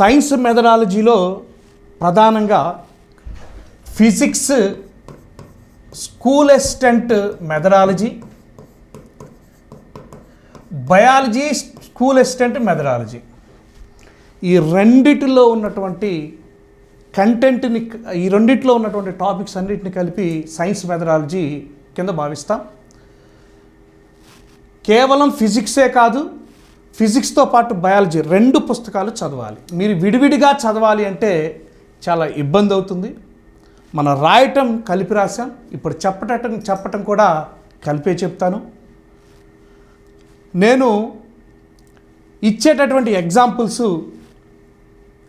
Science మెథడాలజీలో ప్రధానంగా physics school assistant methodology biology school assistant methodology. ఈ రెండిటిలో ఉన్నటువంటి కంటెంట్ని ఈ రెండిట్లో ఉన్నటువంటి టాపిక్స్ అన్నిటిని కలిపి సైన్స్ మెథడాలజీ కింద భావిస్తాం. కేవలం ఫిజిక్సే కాదు ఫిజిక్స్తో పాటు బయాలజీ రెండు పుస్తకాలు చదవాలి. మీరు విడివిడిగా చదవాలి అంటే చాలా ఇబ్బంది అవుతుంది. మనం రాయటం కలిపి రాసాం ఇప్పుడు చెప్పటం చెప్పటం కూడా కలిపే చెప్తాను. నేను ఇచ్చేటటువంటి ఎగ్జాంపుల్స్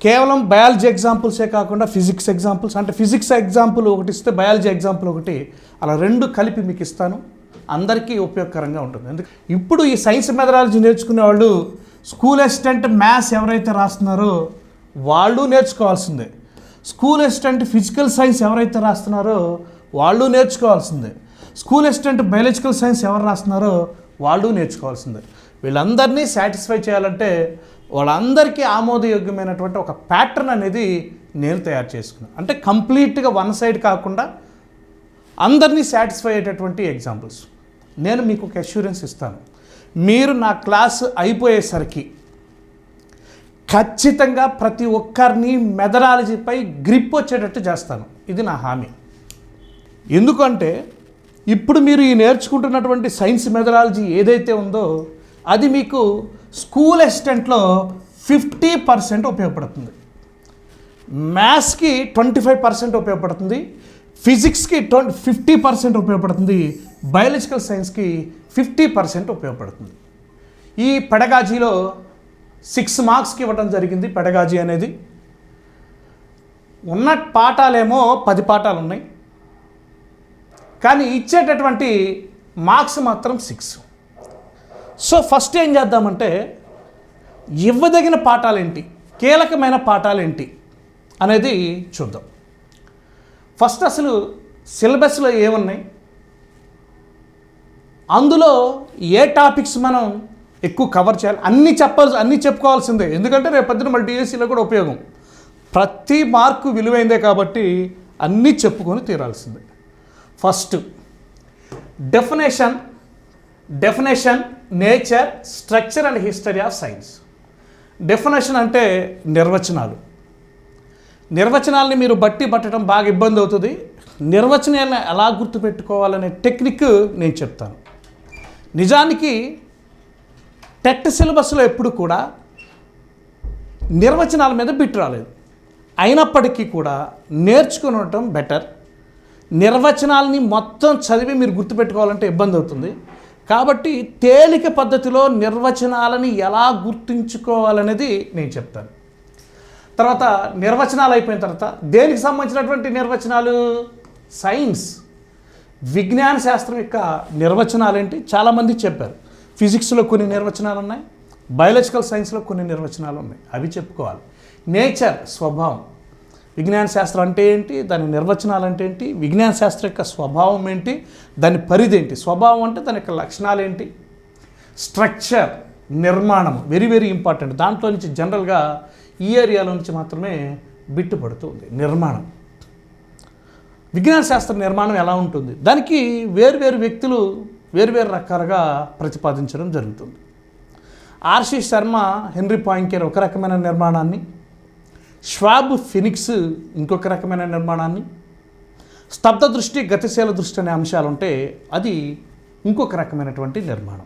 కేవలం బయాలజీ ఎగ్జాంపుల్సే కాకుండా ఫిజిక్స్ ఎగ్జాంపుల్స్ అంటే ఫిజిక్స్ ఎగ్జాంపుల్ ఒకటి ఇస్తే బయాలజీ ఎగ్జాంపుల్ ఒకటి అలా రెండు కలిపి మీకు ఇస్తాను. అందరికీ ఉపయోగకరంగా ఉంటుంది. ఎందుకు? ఇప్పుడు ఈ సైన్స్ మెథడాలజీ నేర్చుకునే వాళ్ళు స్కూల్ అసిస్టెంట్ మ్యాథ్స్ ఎవరైతే రాస్తున్నారో వాళ్ళు నేర్చుకోవాల్సిందే. స్కూల్ అసిస్టెంట్ ఫిజికల్ సైన్స్ ఎవరైతే రాస్తున్నారో వాళ్ళు నేర్చుకోవాల్సిందే. స్కూల్ అసిస్టెంట్ బయాలజికల్ సైన్స్ ఎవరు రాస్తున్నారో వాళ్ళు నేర్చుకోవాల్సిందే. వీళ్ళందరినీ సాటిస్ఫై చేయాలంటే వాళ్ళందరికీ ఆమోదయోగ్యమైనటువంటి ఒక ప్యాటర్న్ అనేది నేను తయారు చేసుకున్నాను. అంటే కంప్లీట్గా వన్ సైడ్ కాకుండా అందరినీ సాటిస్ఫై అయ్యేటటువంటి ఎగ్జాంపుల్స్ నేను మీకు ఒక అష్యూరెన్స్ ఇస్తాను. మీరు నా క్లాస్ అయిపోయేసరికి ఖచ్చితంగా ప్రతి ఒక్కరిని మెథడాలజీపై గ్రిప్ వచ్చేటట్టు చేస్తాను. ఇది నా హామీ. ఎందుకంటే ఇప్పుడు మీరు ఈ నేర్చుకుంటున్నటువంటి సైన్స్ మెథడాలజీ ఏదైతే ఉందో అది మీకు స్కూల్ అసిస్టెంట్లో ఫిఫ్టీ పర్సెంట్ ఉపయోగపడుతుంది. మ్యాథ్స్కి ట్వంటీ ఫైవ్ పర్సెంట్ ఉపయోగపడుతుంది. ఫిజిక్స్కి ట్వంటీ ఫిఫ్టీ పర్సెంట్ ఉపయోగపడుతుంది. బయాలజికల్ సైన్స్కి ఫిఫ్టీ పర్సెంట్ ఉపయోగపడుతుంది. ఈ పెడగాజీలో సిక్స్ మార్క్స్కి ఇవ్వడం జరిగింది పెడగాజీ అనేది. ఉన్న పాఠాలేమో పది పాఠాలు ఉన్నాయి కానీ ఇచ్చేటటువంటి మార్క్స్ మాత్రం సిక్స్. సో ఫస్ట్ ఏం చేద్దామంటే ఇవ్వదగిన పాఠాలేంటి? కీలకమైన పాఠాలేంటి? అనేది చూద్దాం. ఫస్ట్ అసలు సిలబస్లో ఏమున్నాయి? అందులో ఏ టాపిక్స్ మనం ఎక్కువ కవర్ చేయాలి? అన్నీ చెప్పాల్సి అన్నీ చెప్పుకోవాల్సిందే. ఎందుకంటే రేపు పొద్దున మళ్ళీ డిఎస్సిలో కూడా ఉపయోగం. ప్రతి మార్కు విలువైందే కాబట్టి అన్నీ చెప్పుకొని తీరాల్సిందే. First definition definition nature structure and history of science. Definition అంటే నిర్వచనాలు. నిర్వచనాల్ని మీరు బట్టి పట్టడం బాగా ఇబ్బంది అవుతుంది. నిర్వచనాలను ఎలా గుర్తుపెట్టుకోవాలనే టెక్నిక్ నేను చెప్తాను. నిజానికి టెట్ సిలబస్లో ఎప్పుడు కూడా నిర్వచనాల మీద బిట్ రాలేదు. అయినప్పటికీ కూడా నేర్చుకుని ఉండటం బెటర్. నిర్వచనాలని మొత్తం చదివి మీరు గుర్తుపెట్టుకోవాలంటే ఇబ్బంది అవుతుంది. కాబట్టి తేలిక పద్ధతిలో నిర్వచనాలని ఎలా గుర్తుంచుకోవాలనేది నేను చెప్తాను. తర్వాత నిర్వచనాలు అయిపోయిన తర్వాత దేనికి సంబంధించినటువంటి నిర్వచనాలు? సైన్స్ విజ్ఞాన శాస్త్రం యొక్క నిర్వచనాలు ఏంటి చాలామంది చెప్పారు. ఫిజిక్స్లో కొన్ని నిర్వచనాలు ఉన్నాయి బయాలజికల్ సైన్స్లో కొన్ని నిర్వచనాలు ఉన్నాయి అవి చెప్పుకోవాలి. నేచర్ స్వభావం. విజ్ఞాన శాస్త్రం అంటే ఏంటి? దాని నిర్వచనాలు అంటే ఏంటి? విజ్ఞాన శాస్త్రం యొక్క స్వభావం ఏంటి? దాని పరిధి ఏంటి? స్వభావం అంటే దాని యొక్క లక్షణాలు ఏంటి? స్ట్రక్చర్ నిర్మాణం. వెరీ వెరీ ఇంపార్టెంట్ దాంట్లో నుంచి జనరల్గా ఈ ఏరియాలో నుంచి మాత్రమే బిట్టు పడుతుంది నిర్మాణం. విజ్ఞాన శాస్త్ర నిర్మాణం ఎలా ఉంటుంది? దానికి వేర్వేరు వ్యక్తులు వేర్వేరు రకాలుగా ప్రతిపాదించడం జరుగుతుంది. ఆర్సి శర్మ హెన్రీ పాయింకేర్ ఒక రకమైన నిర్మాణాన్ని ష్వాబ్ ఫినిక్స్ ఇంకొక రకమైన నిర్మాణాన్ని స్తబ్ద దృష్టి గతిశీల దృష్టి అనే అంశాలు ఉంటే అది ఇంకొక రకమైనటువంటి నిర్మాణం.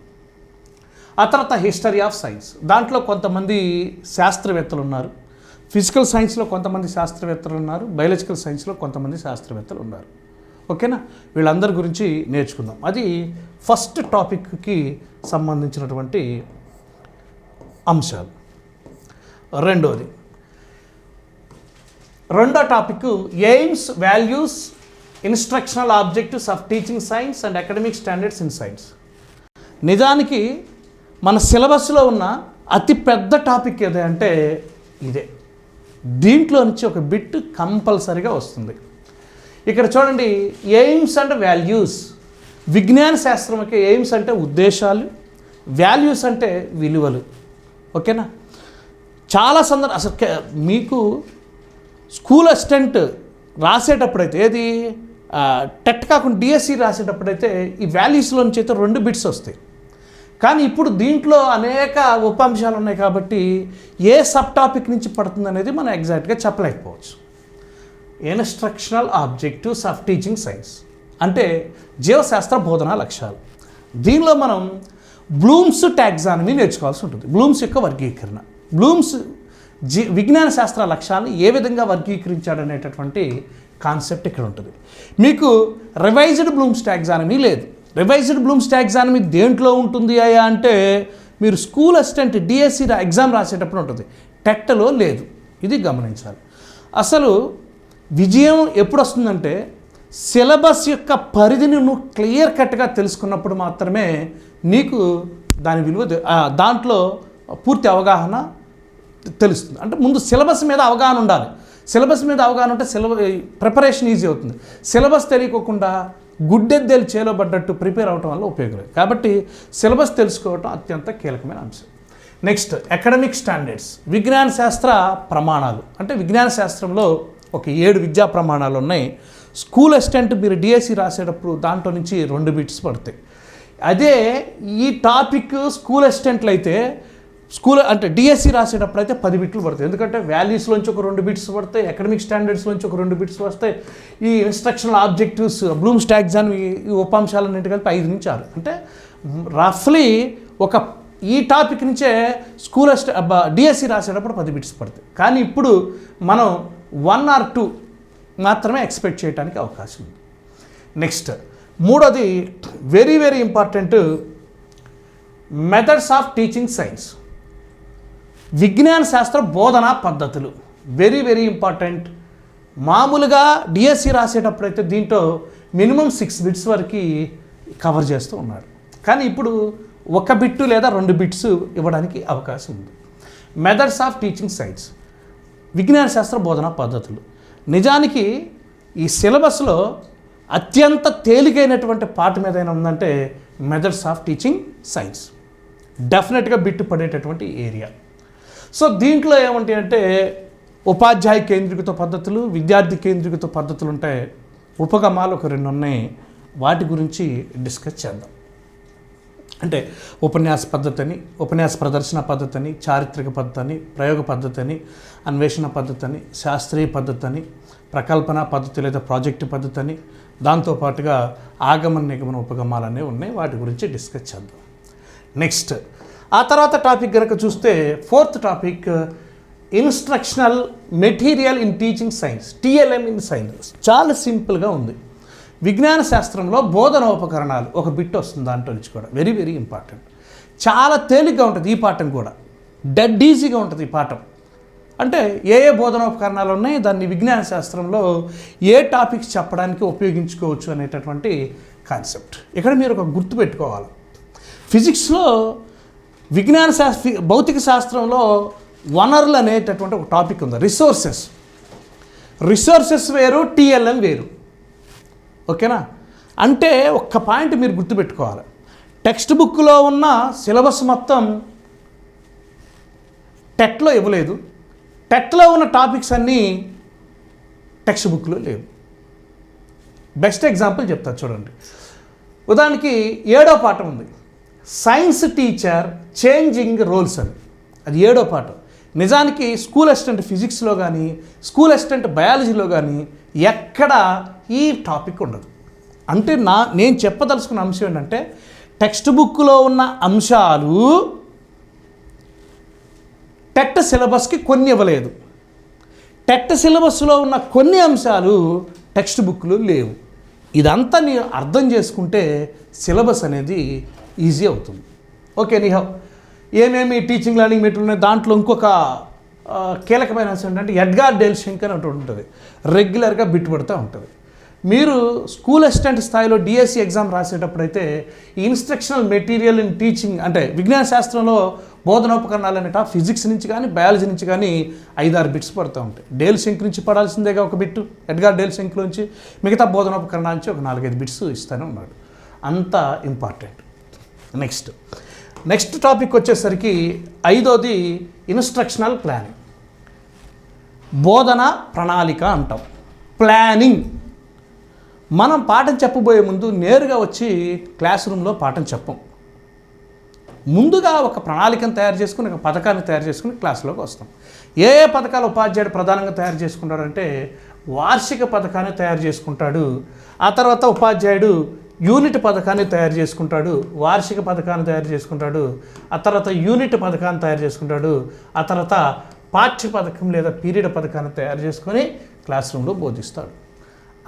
ఆ తర్వాత హిస్టరీ ఆఫ్ సైన్స్. దాంట్లో కొంతమంది శాస్త్రవేత్తలు ఉన్నారు. ఫిజికల్ సైన్స్లో కొంతమంది శాస్త్రవేత్తలు ఉన్నారు. బయాలజికల్ సైన్స్లో కొంతమంది శాస్త్రవేత్తలు ఉన్నారు. ఓకేనా? వీళ్ళందరి గురించి నేర్చుకుందాం. అది ఫస్ట్ టాపిక్కి సంబంధించినటువంటి అంశాలు. రెండోది రెండో topic aims values instructional objectives of teaching science and academic standards in science. నిజానికి మన సిలబస్లో ఉన్న అతి పెద్ద టాపిక్ ఏదంటే అంటే ఇదే. దీంట్లో నుంచి ఒక బిట్ కంపల్సరీగా వస్తుంది. ఇక్కడ చూడండి ఎయిమ్స్ అండ్ వాల్యూస్ విజ్ఞాన శాస్త్రంకి ఎయిమ్స్ అంటే ఉద్దేశాలు వాల్యూస్ అంటే విలువలు. ఓకేనా? చాలా సందర్భ అసలు మీకు స్కూల్ అసిస్టెంట్ రాసేటప్పుడైతే ఏది? టెట్ కాకుండా డిఎస్సి రాసేటప్పుడైతే ఈ వాల్యూస్లో నుంచి అయితే రెండు బిట్స్ వస్తాయి. కానీ ఇప్పుడు దీంట్లో అనేక ఉపాంశాలు ఉన్నాయి కాబట్టి ఏ సబ్ టాపిక్ నుంచి పడుతుంది అనేది మనం ఎగ్జాక్ట్గా చెప్పలేకపోవచ్చు. Instructional objectives of teaching science. అంటే జీవశాస్త్ర బోధనా లక్ష్యాలు. దీనిలో మనం బ్లూమ్స్ టాక్సానమీ నేర్చుకోవాల్సి ఉంటుంది. బ్లూమ్స్ యొక్క వర్గీకరణ. బ్లూమ్స్ జీ విజ్ఞాన శాస్త్ర లక్ష్యాలను ఏ విధంగా వర్గీకరించాడనేటటువంటి కాన్సెప్ట్ ఇక్కడ ఉంటుంది. మీకు రివైజ్డ్ బ్లూమ్స్ టాక్సానమీ లేదు. రివైజ్డ్ బ్లూమ్స్ టాక్సానమీ దేంట్లో ఉంటుంది అయ్యా అంటే మీరు స్కూల్ అసిస్టెంట్ డిఎస్సి ఎగ్జామ్ రాసేటప్పుడు ఉంటుంది. టెట్టలో లేదు. ఇది గమనించాలి. అసలు విజయం ఎప్పుడు వస్తుందంటే సిలబస్ యొక్క పరిధిని నువ్వు క్లియర్ కట్గా తెలుసుకున్నప్పుడు మాత్రమే నీకు దాని విలువ దాంట్లో పూర్తి అవగాహన తెలుస్తుంది. అంటే ముందు సిలబస్ మీద అవగాహన ఉండాలి. సిలబస్ మీద అవగాహన ఉంటే సిలబ ప్రిపరేషన్ ఈజీ అవుతుంది. సిలబస్ తెలియకోకుండా గుడ్డెద్దేలు చేలోబడ్డట్టు ప్రిపేర్ అవటం వల్ల ఉపయోగం లేదు. కాబట్టి సిలబస్ తెలుసుకోవటం అత్యంత కీలకమైన అంశం. నెక్స్ట్ అకాడమిక్ స్టాండర్డ్స్ విజ్ఞాన శాస్త్ర ప్రమాణాలు. అంటే విజ్ఞాన శాస్త్రంలో ఒక ఏడు విద్యా ప్రమాణాలు ఉన్నాయి. స్కూల్ అసిస్టెంట్ మీరు డిఎస్సి రాసేటప్పుడు దాంట్లో నుంచి రెండు బిట్స్ పడతాయి. అదే ఈ టాపిక్ స్కూల్ అసిస్టెంట్లు అయితే స్కూల్ అంటే డిఎస్సి రాసేటప్పుడు అయితే పది బిట్లు పడతాయి. ఎందుకంటే వాల్యూస్లోంచి ఒక రెండు బిట్స్ పడతాయి అకాడమిక్ స్టాండర్డ్స్లోంచి ఒక రెండు బిట్స్ వస్తాయి. ఈ ఇన్స్ట్రక్షనల్ ఆబ్జెక్టివ్స్ బ్లూమ్ స్టాగ్స్ అని ఈ ఉపాంశాలన్నింటి కలిపి ఐదు నుంచి ఆరు. అంటే రఫ్లీ ఒక ఈ టాపిక్ నుంచే స్కూల్ డిఎస్సి రాసేటప్పుడు పది బిట్స్ పడతాయి. కానీ ఇప్పుడు మనం వన్ ఆర్ టూ మాత్రమే ఎక్స్పెక్ట్ చేయడానికి అవకాశం ఉంది. నెక్స్ట్ మూడోది very very important methods of teaching science విజ్ఞాన శాస్త్ర బోధనా పద్ధతులు. వెరీ వెరీ ఇంపార్టెంట్ మామూలుగా డిఎస్సి రాసేటప్పుడు అయితే దీంట్లో మినిమం సిక్స్ బిట్స్ వరకు కవర్ చేస్తూ ఉన్నాడు కానీ ఇప్పుడు ఒక బిట్టు లేదా రెండు బిట్స్ ఇవ్వడానికి అవకాశం ఉంది. మెథడ్స్ ఆఫ్ టీచింగ్ సైన్స్ విజ్ఞాన శాస్త్ర బోధనా పద్ధతులు. నిజానికి ఈ సిలబస్లో అత్యంత తేలికైనటువంటి పాఠం ఏదైనా ఉందంటే మెథడ్స్ ఆఫ్ టీచింగ్ సైన్స్ డెఫినెట్గా బిట్టు పడేటటువంటి ఏరియా సో దీంట్లో ఏమంటే అంటే ఉపాధ్యాయ కేంద్రీకృత పద్ధతులు విద్యార్థి కేంద్రీకృత పద్ధతులు ఉంటాయి ఉపగమాలు ఒక రెండు ఉన్నాయి. వాటి గురించి డిస్కస్ చేద్దాం. అంటే ఉపన్యాస పద్ధతి అని ఉపన్యాస ప్రదర్శన పద్ధతి అని చారిత్రక పద్ధతి అని ప్రయోగ పద్ధతి అని అన్వేషణ పద్ధతి అని శాస్త్రీయ పద్ధతి అని ప్రకల్పన పద్ధతి లేదా ప్రాజెక్టు పద్ధతి అని దాంతోపాటుగా ఆగమన నిగమన ఉపగమాలు అనేవి ఉన్నాయి. వాటి గురించి డిస్కస్ చేద్దాం. నెక్స్ట్ ఆ తర్వాత టాపిక్ కనుక చూస్తే fourth topic instructional material in teaching science TLM in science. చాలా సింపుల్గా ఉంది. విజ్ఞాన శాస్త్రంలో బోధన ఉపకరణాలు ఒక బిట్ వస్తుంది దాంట్లో నుంచి కూడా. వెరీ వెరీ ఇంపార్టెంట్ చాలా తేలిగ్గా ఉంటుంది ఈ పాఠం కూడా. డెడ్ ఈజీగా ఉంటుంది ఈ పాఠం. అంటే ఏ ఏ బోధనోపకరణాలు ఉన్నాయి దాన్ని విజ్ఞాన శాస్త్రంలో ఏ టాపిక్స్ చెప్పడానికి ఉపయోగించుకోవచ్చు అనేటటువంటి కాన్సెప్ట్. ఇక్కడ మీరు ఒక గుర్తు పెట్టుకోవాలి. ఫిజిక్స్లో విజ్ఞాన శాస్త్ర భౌతిక శాస్త్రంలో వనరులు అనేటటువంటి ఒక టాపిక్ ఉంది. రిసోర్సెస్ రిసోర్సెస్ వేరు టిఎల్ఎం వేరు. ఓకేనా? అంటే ఒక్క పాయింట్ మీరు గుర్తుపెట్టుకోవాలి. టెక్స్ట్ బుక్లో ఉన్న సిలబస్ మొత్తం టెట్లో ఇవ్వలేదు. టెట్లో ఉన్న టాపిక్స్ అన్నీ టెక్స్ట్ బుక్లో లేవు. బెస్ట్ ఎగ్జాంపుల్ చెప్తా చూడండి. ఉదాహరణకి ఏడో పాఠం ఉంది. సైన్స్ టీచర్ చేంజింగ్ రోల్స్ అని అది ఏడో పాఠం. నిజానికి స్కూల్ అసిస్టెంట్ ఫిజిక్స్లో కానీ స్కూల్ అసిస్టెంట్ బయాలజీలో కానీ ఎక్కడ ఈ టాపిక్ ఉండదు. అంటే నా నేను చెప్పదలుచుకున్న అంశం ఏంటంటే టెక్స్ట్ బుక్లో ఉన్న అంశాలు టెట్ సిలబస్కి కొన్ని ఇవ్వలేదు. టెట్ సిలబస్లో ఉన్న కొన్ని అంశాలు టెక్స్ట్ బుక్లు లేవు. ఇదంతా నేను అర్థం చేసుకుంటే సిలబస్ అనేది ఈజీ అవుతుంది. ఓకే నీహో ఏమేమి టీచింగ్ లెర్నింగ్ మెటీరియల్ ఉన్నాయి? దాంట్లో ఇంకొక కీలకమైన అంశం ఏంటంటే ఎడ్గార్ డెల్ శంకర్ అంటూ ఉంటుంది. రెగ్యులర్గా బిట్ పడుతూ ఉంటుంది. మీరు స్కూల్ అసిస్టెంట్ స్థాయిలో డిఎస్సి ఎగ్జామ్ రాసేటప్పుడైతే ఈ ఇన్స్ట్రక్షనల్ మెటీరియల్ ఇన్ టీచింగ్ అంటే విజ్ఞాన శాస్త్రంలో బోధనోపకరణాలు అనేట ఫిజిక్స్ నుంచి కానీ బయాలజీ నుంచి కానీ ఐదారు బిట్స్ పడుతూ ఉంటాయి. డేల్ శంక్ నుంచి పడాల్సిందేగా ఒక బిట్టు ఎడ్గార్ డేల్ శంక్ నుంచి మిగతా బోధనోపకరణాల నుంచి ఒక నాలుగైదు బిట్స్ ఇస్తూనే ఉన్నాడు అంత ఇంపార్టెంట్ నెక్స్ట్ నెక్స్ట్ టాపిక్ వచ్చేసరికి ఐదోది ఇన్స్ట్రక్షనల్ ప్లానింగ్. బోధన ప్రణాళిక అంటాం. ప్లానింగ్. మనం పాఠం చెప్పబోయే ముందు నేరుగా వచ్చి క్లాస్ రూమ్లో పాఠం చెప్పం. ముందుగా ఒక ప్రణాళికను తయారు చేసుకుని ఒక పథకాన్ని తయారు చేసుకుని క్లాసులోకి వస్తాం. ఏ ఏ పథకాలు ఉపాధ్యాయుడు ప్రధానంగా తయారు చేసుకుంటాడంటే వార్షిక పథకాన్ని తయారు చేసుకుంటాడు. ఆ తర్వాత ఉపాధ్యాయుడు యూనిట్ పథకాన్ని తయారు చేసుకుంటాడు వార్షిక పథకాన్ని తయారు చేసుకుంటాడు ఆ తర్వాత యూనిట్ పథకాన్ని తయారు చేసుకుంటాడు ఆ తర్వాత పాఠ్య పథకం లేదా పీరియడ్ పథకాన్ని తయారు చేసుకొని క్లాస్ రూమ్లో బోధిస్తాడు.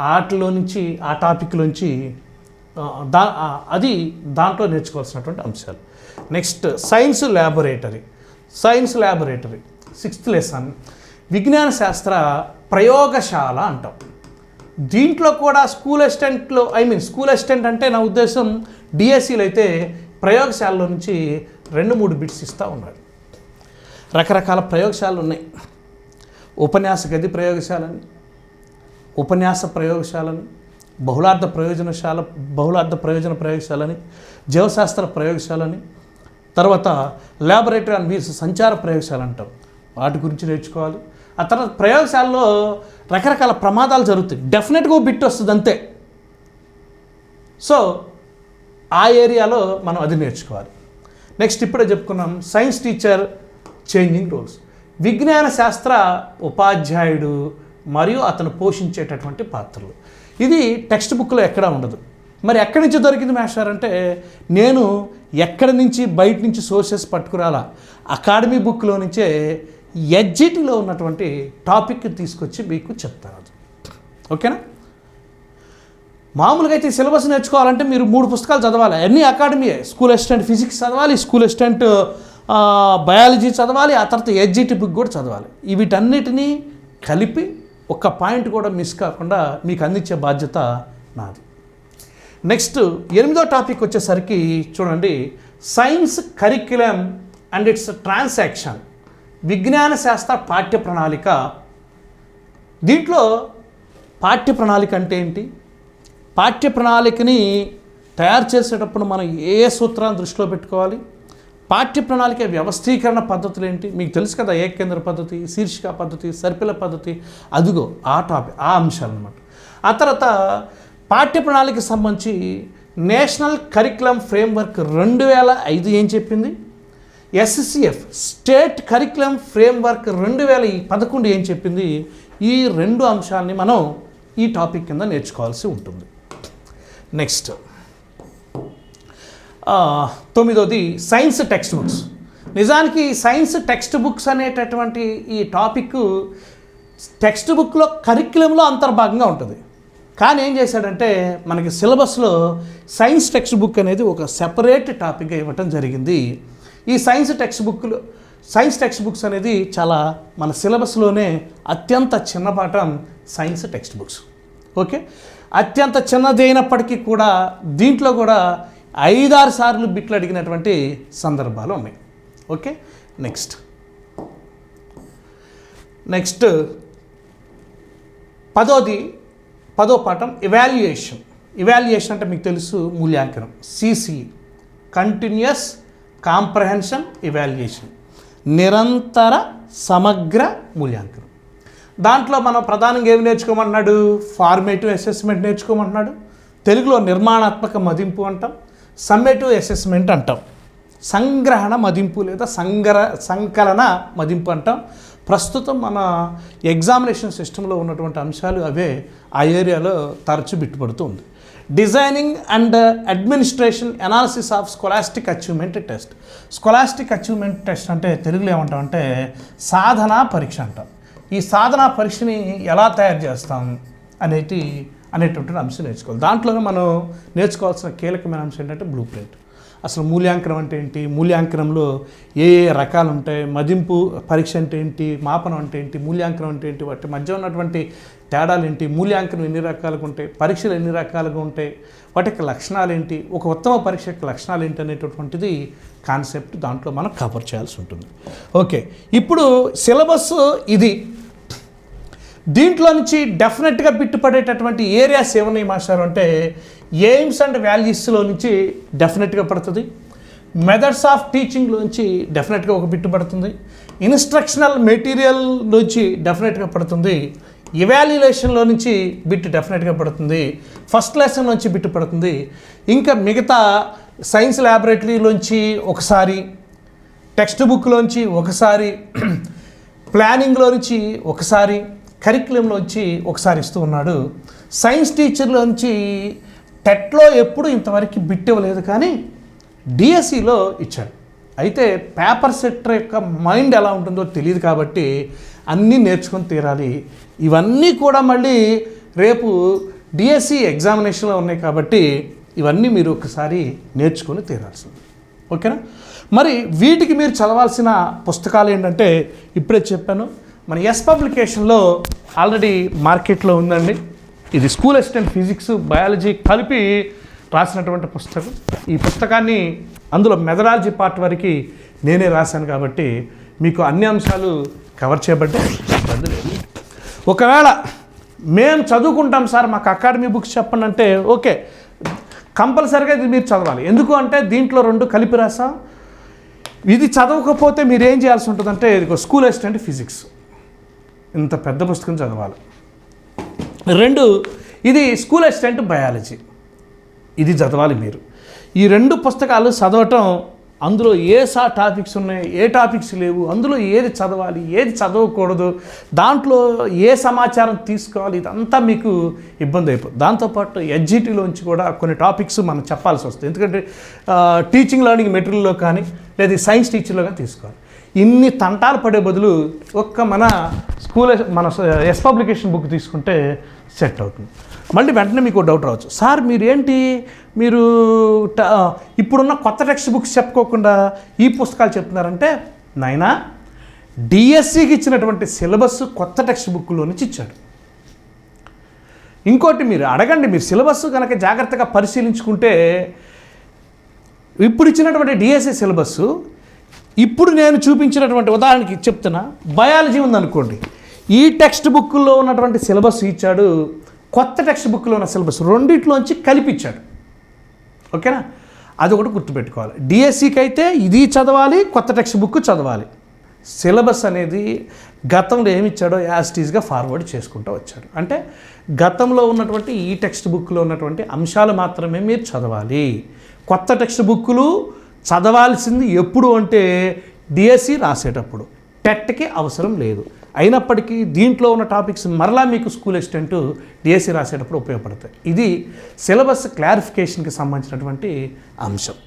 ఆటలో నుంచి ఆ టాపిక్లోంచి దా అది దాంట్లో నేర్చుకోవాల్సినటువంటి అంశాలు. Next science laboratory. Science laboratory sixth lesson. విజ్ఞాన శాస్త్ర ప్రయోగశాల అంటాం. దీంట్లో కూడా స్కూల్ అసిస్టెంట్లో ఐ మీన్ స్కూల్ అసిస్టెంట్ అంటే నా ఉద్దేశం డిఎస్సీలు అయితే ప్రయోగశాలలో నుంచి రెండు మూడు బిట్స్ ఇస్తూ ఉన్నాడు. రకరకాల ప్రయోగశాలలు ఉన్నాయి. ఉపన్యాస గది ప్రయోగశాలని ఉపన్యాస ప్రయోగశాలని బహుళార్థ ప్రయోజనశాల బహుళార్థ ప్రయోజన ప్రయోగశాలని జీవశాస్త్ర ప్రయోగశాలని తర్వాత ల్యాబొరేటరీ అండ్ వీల్స్ సంచార ప్రయోగశాల అంటాం. వాటి గురించి నేర్చుకోవాలి. ఆ తర్వాత ప్రయోగశాలలో రకరకాల ప్రమాదాలు జరుగుతాయి. డెఫినెట్గా బిట్ వస్తుంది అంతే. సో ఆ ఏరియాలో మనం అది నేర్చుకోవాలి. నెక్స్ట్ ఇప్పుడే చెప్పుకున్నాం సైన్స్ టీచర్ చేంజింగ్ రోల్స్ విజ్ఞాన శాస్త్ర ఉపాధ్యాయుడు మరియు అతను పోషించేటటువంటి పాత్రలు. ఇది టెక్స్ట్ బుక్లో ఎక్కడా ఉండదు. మరి ఎక్కడి నుంచి దొరికింది మాస్టర్ అంటే నేను ఎక్కడి నుంచి బయట నుంచి సోర్సెస్ పట్టుకురాలా? అకాడమీ బుక్లో నుంచే ఎడ్జిటీలో ఉన్నటువంటి టాపిక్ తీసుకొచ్చి మీకు చెప్తాను అది. ఓకేనా? మామూలుగా అయితే సిలబస్ నేర్చుకోవాలంటే మీరు మూడు పుస్తకాలు చదవాలి. అన్ని అకాడమీయే స్కూల్ అసిస్టెంట్ ఫిజిక్స్ చదవాలి స్కూల్ అసిస్టెంట్ బయాలజీ చదవాలి ఆ తర్వాత ఎడ్జిటీ బుక్ కూడా చదవాలి. వీటన్నిటినీ కలిపి ఒక్క పాయింట్ కూడా మిస్ కాకుండా మీకు అందించే బాధ్యత నాది. నెక్స్ట్ ఎనిమిదో టాపిక్ వచ్చేసరికి చూడండి. Science curriculum and its transaction. విజ్ఞాన శాస్త్ర పాఠ్య ప్రణాళిక. దీంట్లో పాఠ్య ప్రణాళిక అంటే ఏంటి? పాఠ్య ప్రణాళికని తయారు చేసేటప్పుడు మనం ఏ సూత్రాన్ని దృష్టిలో పెట్టుకోవాలి? పాఠ్య ప్రణాళిక వ్యవస్థీకరణ పద్ధతులు ఏంటి? మీకు తెలుసు కదా ఏకేంద్ర పద్ధతి శీర్షిక పద్ధతి సర్పిల పద్ధతి. అదిగో ఆ టాపిక్ ఆ అంశాలు అనమాట ఆ తర్వాత పాఠ్య ప్రణాళికకి సంబంధించి నేషనల్ కరికులం ఫ్రేమ్వర్క్ రెండు వేల ఐదు ఏం చెప్పింది? ఎస్సిఎఫ్ స్టేట్ కరికులం ఫ్రేమ్వర్క్ రెండు వేల పదకొండు ఏం చెప్పింది? ఈ రెండు అంశాలని మనం ఈ టాపిక్ కింద నేర్చుకోవాల్సి ఉంటుంది. నెక్స్ట్. తొమ్మిదోది సైన్స్ టెక్స్ట్ బుక్స్ నిజానికి సైన్స్ టెక్స్ట్ బుక్స్ అనేటటువంటి ఈ టాపిక్ టెక్స్ట్ బుక్లో కరిక్యులంలో అంతర్భాగంగా ఉంటుంది. కానీ ఏం చేశాడంటే మనకి సిలబస్లో సైన్స్ టెక్స్ట్ బుక్ అనేది ఒక సెపరేట్ టాపిక్గా ఇవ్వటం జరిగింది. ఈ సైన్స్ టెక్స్ట్ బుక్లు సైన్స్ టెక్స్ట్ బుక్స్ అనేది చాలా మన సిలబస్లోనే అత్యంత చిన్న పాఠం సైన్స్ టెక్స్ట్ బుక్స్ ఓకే? అత్యంత చిన్నది అయినప్పటికీ కూడా దీంట్లో కూడా ఐదారు సార్లు బిట్లు అడిగినటువంటి సందర్భాలు ఉన్నాయి. ఓకే? నెక్స్ట్. నెక్స్ట్ పదోది పదో పాఠం ఇవాల్యుయేషన్ ఇవాల్యుయేషన్ అంటే మీకు తెలుసు మూల్యాంకనం. సిసి కంటిన్యూస్ కాంప్రహెన్షన్ ఇవాల్యుయేషన్ నిరంతర సమగ్ర మూల్యాంకనం. దాంట్లో మనం ప్రధానంగా ఏమి నేర్చుకోమంటున్నాడు? Formative assessment నేర్చుకోమంటున్నాడు. తెలుగులో నిర్మాణాత్మక మదింపు అంటాం. సమ్మేటివ్ అసెస్మెంట్ అంటాం. సంగ్రహణ మదింపు లేదా సంగ్ర సంకలన మదింపు అంటాం. ప్రస్తుతం మన ఎగ్జామినేషన్ సిస్టంలో ఉన్నటువంటి అంశాలు అవే ఆ ఏరియాలో తరచు బిట్టుపడుతూ ఉంది. Designing and administration analysis of scholastic achievement test scholastic achievement test అంటే తెలుగులో ఏమంటామంటే సాధనా పరీక్ష అంటాం. ఈ సాధనా పరీక్షని ఎలా తయారు చేస్తాం అనేది అనేటువంటి అంశం నేర్చుకోవాలి. దాంట్లోనే మనం నేర్చుకోవాల్సిన కీలకమైన అంశం ఏంటంటే బ్లూ ప్రింట్ అసలు మూల్యాంకనం అంటే ఏంటి? మూల్యాంకనంలో ఏ ఏ రకాలు ఉంటాయి? మదింపు పరీక్ష అంటే ఏంటి? మాపనం అంటే ఏంటి? మూల్యాంకనం అంటే ఏంటి? వాటి మధ్య ఉన్నటువంటి తేడాలు ఏంటి? మూల్యాంకనం ఎన్ని రకాలుగా ఉంటాయి? పరీక్షలు ఎన్ని రకాలుగా ఉంటాయి? వాటి యొక్క లక్షణాలు ఏంటి? ఒక ఉత్తమ పరీక్ష యొక్క లక్షణాలు ఏంటి అనేటటువంటిది కాన్సెప్ట్ దాంట్లో మనం కవర్ చేయాల్సి ఉంటుంది. ఓకే. ఇప్పుడు సిలబస్ ఇది. దీంట్లో నుంచి డెఫినెట్గా బిట్టుపడేటటువంటి ఏరియాస్ ఏమున్నాయి మాస్టర్ అంటే ఎయిమ్స్ అండ్ వాల్యూస్లో నుంచి డెఫినెట్గా పడుతుంది. మెథడ్స్ ఆఫ్ టీచింగ్లో నుంచి డెఫినెట్గా ఒక బిట్టు పడుతుంది ఇన్స్ట్రక్షనల్ మెటీరియల్ నుంచి డెఫినెట్గా పడుతుంది. ఇవాల్యుయేషన్లో నుంచి బిట్ డెఫినెట్గా పడుతుంది. ఫస్ట్ లెసన్ నుంచి బిట్ పడుతుంది. ఇంకా మిగతా సైన్స్ ల్యాబొరేటరీలోంచి ఒకసారి టెక్స్ట్ బుక్లోంచి ఒకసారి ప్లానింగ్లో నుంచి ఒకసారి కరికులంలోంచి ఒకసారి ఇస్తూ ఉన్నాడు సైన్స్ టీచర్లోంచి టెట్లో ఎప్పుడు ఇంతవరకు బిట్ ఇవ్వలేదు కానీ డిఎస్సిలో ఇచ్చాడు. అయితే పేపర్ సెట్టర్ యొక్క మైండ్ ఎలా ఉంటుందో తెలియదు కాబట్టి అన్నీ నేర్చుకొని తీరాలి. ఇవన్నీ కూడా మళ్ళీ రేపు డిఎస్సి ఎగ్జామినేషన్లో ఉన్నాయి కాబట్టి ఇవన్నీ మీరు ఒకసారి నేర్చుకొని తీరాల్సింది. ఓకేనా? మరి వీటికి మీరు చదవాల్సిన పుస్తకాలు ఏంటంటే ఇప్పుడే చెప్పాను. మన ఎస్ పబ్లికేషన్లో ఆల్రెడీ మార్కెట్లో ఉందండి. ఇది స్కూల్ అసిస్టెంట్ ఫిజిక్స్ బయాలజీ కలిపి రాసినటువంటి పుస్తకం. ఈ పుస్తకాన్ని అందులో మెథడాలజీ పార్ట్ వరకు నేనే రాశాను కాబట్టి మీకు అన్ని అంశాలు కవర్ చేయబడ్డాయి. ఇబ్బంది లేదు ఒకవేళ మేము చదువుకుంటాం సార్ మాకు అకాడమీ బుక్స్ చెప్పండి అంటే ఓకే. కంపల్సరీగా ఇది మీరు చదవాలి. ఎందుకు అంటే దీంట్లో రెండు కలిపి రాసాం ఇది చదవకపోతే మీరు ఏం చేయాల్సి ఉంటుందంటే ఇది ఒక స్కూల్ అసిస్టెంట్ ఫిజిక్స్ ఇంత పెద్ద పుస్తకం చదవాలి. రెండు ఇది స్కూల్ అసిస్టెంట్ బయాలజీ ఇది చదవాలి మీరు. ఈ రెండు పుస్తకాలు చదవటం అందులో ఏ సా టాపిక్స్ ఉన్నాయి ఏ టాపిక్స్ లేవు అందులో ఏది చదవాలి ఏది చదవకూడదు దాంట్లో ఏ సమాచారం తీసుకోవాలి ఇదంతా మీకు ఇబ్బంది అయిపోతుంది దాంతోపాటు ఎడ్జిటీలోంచి కూడా కొన్ని టాపిక్స్ మనం చెప్పాల్సి వస్తుంది. ఎందుకంటే టీచింగ్ లెర్నింగ్ మెటీరియల్లో కానీ లేదా సైన్స్ టీచర్లో కానీ తీసుకోవాలి. ఇన్ని తంటాలు పడే బదులు ఒక్క మన స్కూల్ మన ఎస్ పబ్లికేషన్ బుక్ తీసుకుంటే సెట్ అవుతుంది. మళ్ళీ వెంటనే మీకు డౌట్ రావచ్చు. సార్ మీరు ఏంటి మీరు ట- ఇప్పుడున్న కొత్త టెక్స్ట్ బుక్స్ చెప్పుకోకుండా ఈ పుస్తకాలు చెప్తున్నారంటే నాయనా డిఎస్సికి ఇచ్చినటువంటి సిలబస్ కొత్త టెక్స్ట్ బుక్లో నుంచి ఇచ్చాడు. ఇంకోటి మీరు అడగండి మీరు సిలబస్ కనుక జాగ్రత్తగా పరిశీలించుకుంటే ఇప్పుడు ఇచ్చినటువంటి డిఎస్సి సిలబస్ ఇప్పుడు నేను చూపించినటువంటి ఉదాహరణకి చెప్తున్నా బయాలజీ ఉందనుకోండి. ఈ టెక్స్ట్ బుక్లో ఉన్నటువంటి సిలబస్ ఇచ్చాడు కొత్త టెక్స్ట్ బుక్లో ఉన్న సిలబస్ రెండిట్లోంచి కలిపిచ్చాడు. ఓకేనా? అది ఒకటి గుర్తుపెట్టుకోవాలి. డిఎస్సికి అయితే ఇది చదవాలి కొత్త టెక్స్ట్ బుక్ చదవాలి. సిలబస్ అనేది గతంలో ఏమి ఇచ్చాడో ఫార్వర్డ్ చేసుకుంటూ వచ్చాడు. అంటే గతంలో ఉన్నటువంటి ఈ టెక్స్ట్ బుక్లో ఉన్నటువంటి అంశాలు మాత్రమే మీరు చదవాలి. కొత్త టెక్స్ట్ బుక్కులు చదవాల్సింది ఎప్పుడు అంటే డిఎస్సి రాసేటప్పుడు. టెట్కి అవసరం లేదు. అయినప్పటికీ దీంట్లో ఉన్న టాపిక్స్ మరలా మీకు స్కూల్ అసిస్టెంట్ డిఎస్సి రాసేటప్పుడు ఉపయోగపడతాయి. ఇది సిలబస్ క్లారిఫికేషన్కి సంబంధించినటువంటి అంశం.